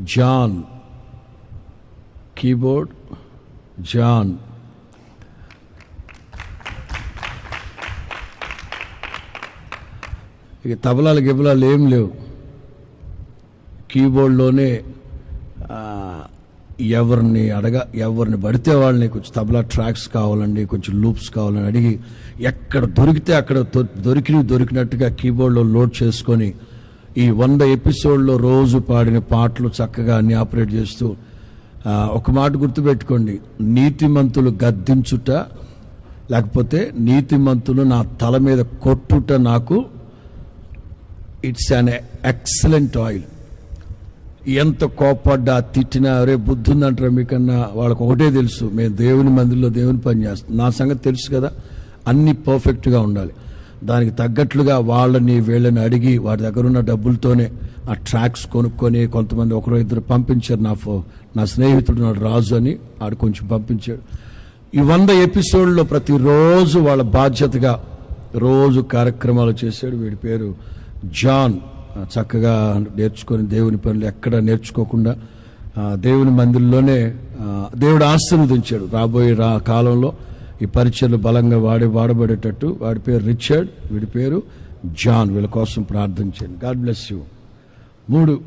John. Keyboard John. ఇక తబలాలు గిబలాలు ఏం లేవు. కీబోర్డ్లోనే ఎవరిని అడగ ఎవరిని పడితే వాళ్ళని కొంచెం తబలా ట్రాక్స్ కావాలండి కొంచెం లూప్స్ కావాలని అడిగి ఎక్కడ దొరికితే అక్కడ దొరికినవి దొరికినట్టుగా కీబోర్డ్లో లోడ్ చేసుకొని ఈ వంద ఎపిసోడ్లో రోజు పాడిన పాటలు చక్కగా అన్ని ఆపరేట్ చేస్తూ ఒక మాట గుర్తుపెట్టుకోండి. నీతిమంతులు గద్దించుట లేకపోతే నీతిమంతులు నా తల మీద కొట్టుట నాకు ఇట్స్ అన్ ఎక్సలెంట్ ఆయిల్ ఎంత కోపడ్డా తిట్టినా రే బుద్ధిందంటారా మీకన్నా? వాళ్ళకి ఒకటే తెలుసు మేము దేవుని మందిలో దేవుని పని చేస్తాం. నా సంగతి తెలుసు కదా అన్ని పర్ఫెక్ట్గా ఉండాలి. దానికి తగ్గట్లుగా వాళ్ళని వీళ్ళని అడిగి వారి దగ్గర ఉన్న డబ్బులతోనే ఆ ట్రాక్స్ కొనుక్కొని కొంతమంది ఒకరో ఇద్దరు పంపించారు. నా ఫో నా స్నేహితుడు నాడు రాజు అని ఆడు కొంచెం పంపించాడు. ఈ వంద ఎపిసోడ్లో ప్రతిరోజు వాళ్ళ బాధ్యతగా రోజు కార్యక్రమాలు చేశాడు. వీడి పేరు జాన్. చక్కగా నేర్చుకొని దేవుని పనులు ఎక్కడ నేర్చుకోకుండా దేవుని మందిరంలోనే దేవుడు ఆశీర్వదించాడు రాబోయే రా కాలంలో. ఈ పరిచయలు బలంగా వాడి వాడబడేటట్టు వాడి పేరు రిచర్డ్ వీడి పేరు జాన్. వీళ్ళ కోసం ప్రార్థించండి గాడ్ బ్లెస్ యూ. మూడు